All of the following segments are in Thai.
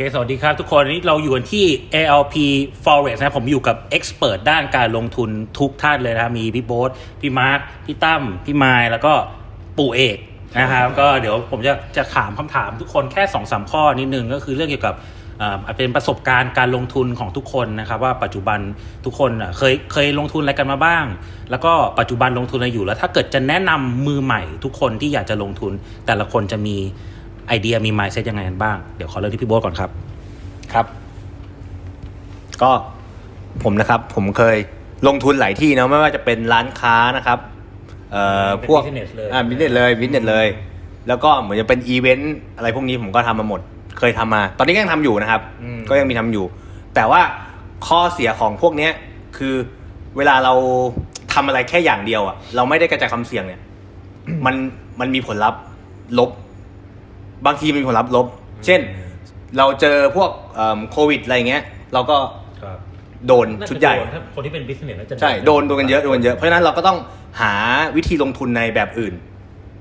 เคสวัสดีครับทุกคนวันนี้เราอยู่กันที่ ALP Forex นะผมอยู่กับ Expert ด้านการลงทุนทุกท่านเลยนะมีพี่โบ๊ทพี่มาร์คพี่ตั้มพี่ไมล์แล้วก็ปู่เอกนะครับก็เดี๋ยวผมจะจะถามคำถามทุกคนแค่2อสข้อนิดนึงก็คือเรื่องเกี่ยวกับอ่าเป็นประสบการณ์การลงทุนของทุกคนนะครับว่าปัจจุบันทุกคนอะเคยเคยลงทุนอะไรกันมาบ้าง แล้วก็ปัจจุบันลงทุนอะไรอยู่แล้ว ถ้าเกิดจะแนะนำมือใหม่ทุกคนที่อยากจะลงทุนแต่ละคนจะมี ไอเดียมี mindset ยังไงกันบ้าง เดี๋ยวขอเริ่มที่พี่โบ๊ทก่อนครับ ครับ ก็ผมนะครับ ผมเคยลงทุนหลายที่นะไม่ว่าจะเป็นร้านค้านะครับเอ่อเป็นพวก business เลย อ่าบิสเนสเลยบิสเนสเลย แล้วก็เหมือนจะเป็นอีเวนต์อะไรพวกนี้ผมก็ทำมาหมด เคยทำมา ตอนนี้ก็ยังทำอยู่นะครับ อืม ก็ยังมีทำอยู่ แต่ว่าข้อเสียของพวกเนี้ยคือเวลาเราทำอะไรแค่อย่างเดียวอะเราไม่ได้กระจายความเสี่ยงเนี่ย มันมันมีผลลัพธ์ลบ บางทีมีผลลัพธ์ลบ เช่น เราเจอพวกเอิ่มโควิดอะไรเงี้ย เราก็ครับโดนชุดใหญ่ถ้าคนที่เป็น business น่าจะใช่ โดนโดนกันเยอะโดนกันเยอะ เพราะฉะนั้นเราก็ต้องหาวิธีลงทุนในแบบอื่น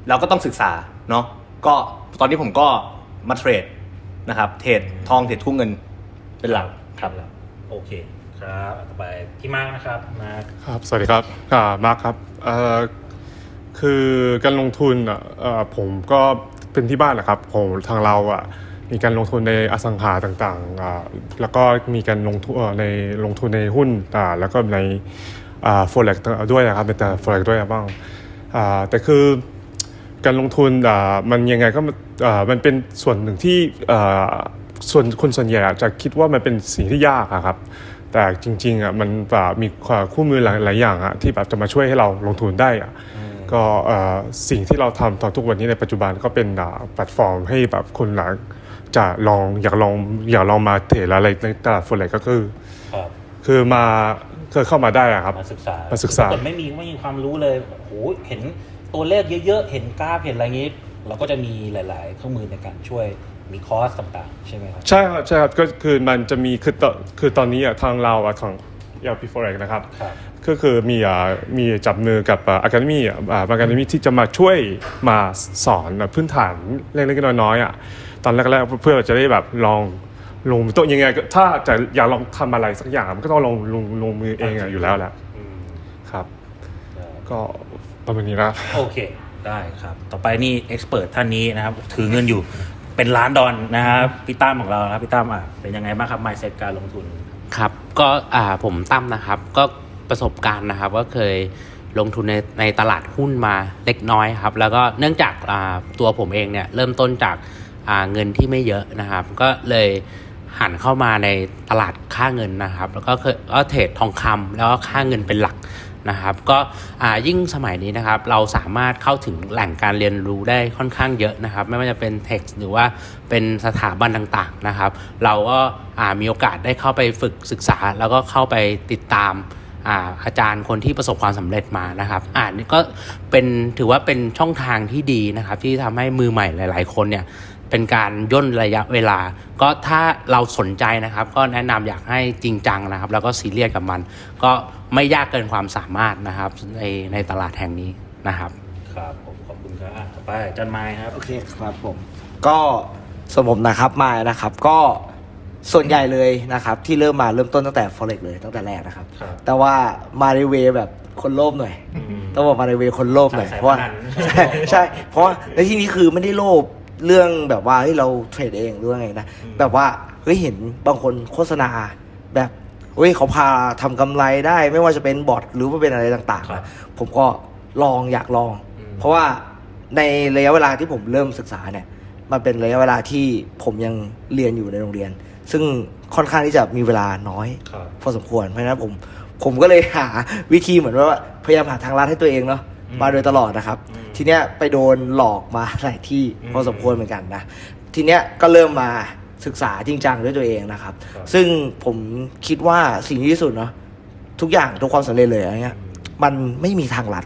เราก็ต้องศึกษาเนาะก็ตอนนี้ผมก็มาเทรดนะครับ เทรดทองเทรดทุ่งเงินเป็นหลักครับ โอเคครับต่อไปพี่มาร์กนะครับมาร์คครับ สวัสดีครับอ่ามาร์คครับเอ่อคือการลงทุนอะเอ่อผมก็ เป็นที่บ้านนะครับผมทางเราอะมีการลงทุนในอสังหาต่างๆ แล้วก็มีการลงทุนในลงทุนในหุ้นแล้วก็ในอ่า forex ด้วยนะครับในแต่ forex ด้วยบ้างแต่คือการลงทุนมันยังไงก็มันเป็นส่วนหนึ่งที่ส่วนคนส่วนใหญ่จะคิดว่ามันเป็นสิ่งที่ยากครับ แต่จริงๆอะมันมีคู่มือหลายหลายอย่างอะที่แบบจะมาช่วยให้เราลงทุนได้อะ ก็เอ่อสิ่งที่เราทำตอนทุกวันนี้ในปัจจุบันก็เป็นอ่าแพลตฟอร์มให้แบบคนหลายจะลองอยากลองอยากลองมาเทรดอะไรในตลาดฟุตเลยก็คือครับคือมาเคยเข้ามาได้อะครับ มาศึกษามาศึกษาถ้เกิดไม่มีไม่มีความรู้เลยโอ้โหเห็นตัวเลขเยอะๆ เห็นกราฟเห็นอะไรอย่างนี้ เราก็จะมีหลาย ๆ เครื่องมือในการช่วยมีคอร์สต่างๆ ใช่ไหมครับ ใช่ครับใช่ครับก็คือมันจะมีคือตอนคือตอนนี้อะทางเราอะทาง ELP Forex นะครับครับ ก็คือมีอ่ามีจับมือกับอะคาเดมี่อ่าอะคาเดมี่ที่จะมาช่วยมาสอนอะพื้นฐานเล็กๆน้อยๆอะตอนแรกๆเพื่อจะได้แบบลองลงตัวยังไงก็ถ้าจะอยากลองทำอะไรสักอย่างมันก็ต้องลงลงลงมือเองอะอยู่แล้วแหละอืมครับได้ก็ประมาณนี้นะโอเคได้ครับ ต่อไปนี่เอ็กซ์เพรสท่านนี้นะครับ ถือเงินอยู่เป็นล้านดอลนะครับพี่ตั้มของเรานะครับพี่ตั้มอะเป็นยังไงบ้างครับ mindset การลงทุนครับ ก็อ่าผมตั้มนะครับ ก็ ประสบการณ์นะครับ ก็เคยลงทุนในในตลาดหุ้นมาเล็กน้อยครับ แล้วก็เนื่องจากตัวผมเองเนี่ยเริ่มต้นจากาเงินที่ไม่เยอะนะครับ ก็เลยหันเข้ามาในตลาดค่าเงินนะครับ แล้วก็เคยก็เทรดทองคำแล้วก็ค่าเงินเป็นหลักนะครับ ก็ยิ่งสมัยนี้นะครับ เราสามารถเข้าถึงแหล่งการเรียนรู้ได้ค่อนข้างเยอะนะครับ ไม่ว่าจะเป็น text หรือว่าเป็นสถาบันต่างๆนะครับ เราก็มีโอกาสได้เข้าไปฝึกศึกษา แล้วก็เข้าไปติดตาม อาอาจารย์คนที่ประสบความสำเร็จมานะครับ อ่านี่ก็เป็นถือว่าเป็นช่องทางที่ดีนะครับ ที่ทำให้มือใหม่หลาย ๆ คนเนี่ยเป็นการย่นระยะเวลา ก็ถ้าเราสนใจนะครับ ก็แนะนำอยากให้จริงจังนะครับ แล้วก็ซีเรียสกับมัน ก็ไม่ยากเกินความสามารถนะครับ ในในตลาดแห่งนี้นะครับ ครับผมขอบคุณครับอะต่อไปอาจันไม้ครับ โอเคครับผม ก็ส่วนผมนะครับมานะครับก็ ส่วนใหญ่เลยนะครับ ที่เริ่มมาเริ่มต้นตั้งแต่ forex เลยตั้งแต่แรกนะครับ ครับแต่ว่ามาในเวแบบคนโลภหน่อยต้องบอกมาในเวคนโลภหน่อยสายเพราะว่าพนัน ใช่ใช่ เพราะว่าในที่นี้คือไม่ได้โลภเรื่องแบบว่าเฮ้ยเราเทรดเองหรือว่าไงนะ แบบว่าเฮ้ยเห็นบางคนโฆษณาแบบเฮ้ยเขาพาทำกำไรได้ไม่ว่าจะเป็นบอทหรือว่าเป็นอะไรต่างๆครันะบผมก็ลองอยากลอง อืม เพราะว่าในระยะเวลาที่ผมเริ่มศึกษาเนี่ย มันเป็นระยะเวลาที่ผมยังเรียนอยู่ในโรงเรียน ซึ่งค่อนข้างที่จะมีเวลาน้อยครับพอสมควรเพราะฉะนั้นผมผมก็เลยหาวิธีเหมือนว่าพยายามหาทางลัดให้ตัวเองเนาะอืมมาโดยตลอดนะครับอืมทีเนี้ยไปโดนหลอกมาหลายที่อืมพอสมควรเหมือนกันนะทีเนี้ยก็เริ่มมาศึกษาจริงจังด้วยตัวเองนะครับครับซึ่งผมคิดว่าสิ่งที่สุดเนาะทุกอย่างทุกความสำเร็จเลยอะไรเงี้ยมันไม่มีทางลัด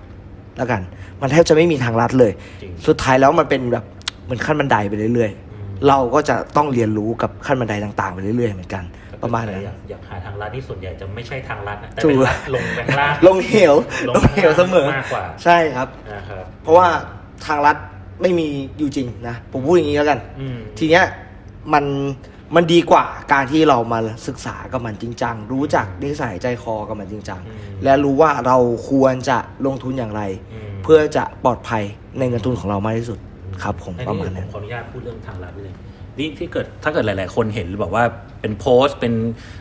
แล้วกัน มันแทบจะไม่มีทางลัดเลยจริงสุดท้ายแล้วมันเป็นแบบเหมือนขั้นบันไดไปเรื่อยๆ เราก็จะต้องเรียนรู้กับขั้นบันไดต่างๆไปเรื่อยๆเหมือนกัน ประมาณนั้นอยกอยากหาทางลัดที่ส่วนใหญ่จะไม่ใช่ทางลัดนะแต่ถูเป็นกลัดลงแบงล่างลงเหวลงเหวเสมอมากกว่าใช่ครับนะครับ เพราะว่าทางลัดไม่มีอยู่จริงนะผมพูดอย่างนี้แล้วกันอืมทีเนี้ยมันมันดีกว่าการที่เรามาศึกษากับมันจริงจังรู้จักนิสัยใจคอกับมันจริงจังและรู้ว่าเราควรจะลงทุนอย่างไร เพื่อจะปลอดภัยในเงินทุนของเรามากที่สุด ครับผมอันประนี้มาณผนั้มนขออนุญาตพูดเรื่องทางลัดนิดนึงนี่ที่เกิดถ้าเกิดหลาย ๆ คนเห็นบอกว่าเป็นโพสต์เป็น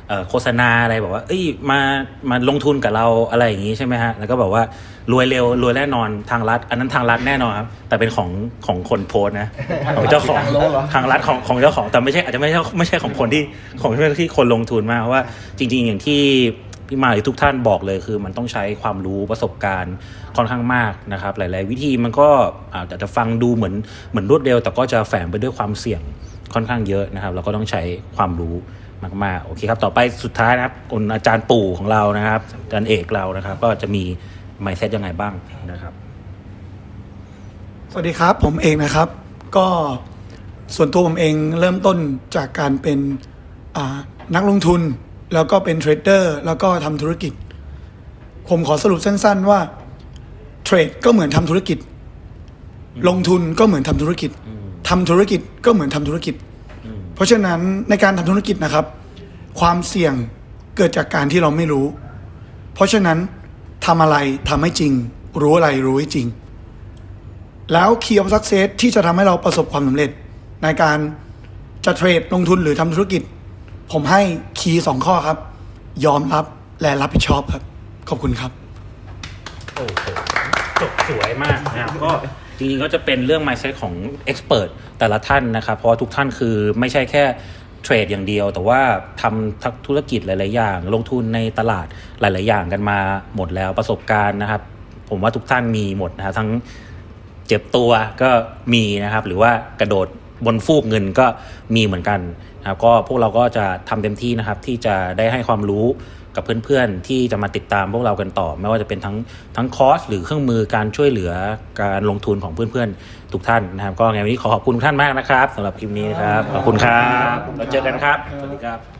เอ่อโฆษณาอะไรบอกว่า เอ้ยมามาลงทุนกับเราอะไรอย่างนี้ใช่ไหมฮะแล้วก็บอกว่ารวยเร็วรวยแน่นอนทางรัฐ อันนั้นทางรัฐแน่นอนครับแต่เป็นของของคนโพสต์นะของเจ้าของทางรัฐของของเจ้าของแต่ไม่ใช่อาจจะไม่ใช่ไม่ใช่ของคนที่ของที่คนลงทุนมากเพราะว่าจริง ๆ อย่างที่ พี่มาหรือทุกท่านบอกเลยคือ มันต้องใช้ความรู้ประสบการณ์ค่อนข้างมากนะครับ หลาย ๆ วิธีมันก็อาจจะฟังดูเหมือนเหมือนรวดเร็ว แต่ก็จะแฝงไปด้วยความเสี่ยงค่อนข้างเยอะนะครับเราก็ต้องใช้ความรู้มากๆโอเคครับ ต่อไปสุดท้ายนะครับคุณอาจารย์ปู่ของเรานะครับอาจารย์เอกเรานะครับ ก็จะมีไมเซ็ตยังไงบ้างนะครับ สวัสดีครับ ผมเองนะครับ ก็ส่วนตัวผมเองเริ่มต้นจากการเป็นนักลงทุน แล้วก็เป็นเทรดเดอร์แล้วก็ทำธุรกิจ ผมขอสรุปสั้น ๆ ว่าเทรดก็เหมือนทำธุรกิจ ลงทุนก็เหมือนทำธุรกิจทำธุรกิจก็เหมือนทำธุรกิจ เพราะฉะนั้นในการทำธุรกิจนะครับ ความเสี่ยงเกิดจากการที่เราไม่รู้ เพราะฉะนั้นทำอะไรทำให้จริง รู้อะไรรู้ให้จริง แล้ว Key of Success ที่จะทำให้เราประสบความสำเร็จในการจะเทรดลงทุนหรือทำธุรกิจ ผมให้คีย์สองข้อครับ ยอมรับและรับผิดชอบครับ ขอบคุณครับ โอ้โหจบสวยมากนะครับก็จริงๆก็จะเป็นเรื่อง mindset ของ expert แต่ละท่านนะครับ เพราะทุกท่านคือไม่ใช่แค่เทรดอย่างเดียว แต่ว่าทำทักธุรกิจหลายๆอย่าง ลงทุนในตลาดหลาย ๆ อย่างกันมาหมดแล้วประสบการณ์นะครับ ผมว่าทุกท่านมีหมดนะครับทั้งเจ็บตัวก็มีนะครับ หรือว่ากระโดดบนฟูกเงินก็มีเหมือนกัน นะครับก็พวกเราก็จะทำเต็มที่นะครับที่จะได้ให้ความรู้กับเพื่อนๆ ที่จะมาติดตามพวกเรากันต่อ ไม่ว่าจะเป็นทั้งทั้งคอร์สหรือเครื่องมือการช่วยเหลือการลงทุนของเพื่อนๆ ทุกท่านนะครับ ก็ไงวันนี้ขอขอบคุณทุกท่านมากนะครับสำหรับคลิปนี้นะครับ ขอบคุณครับเราเจอกันครับ สวัสดีครับ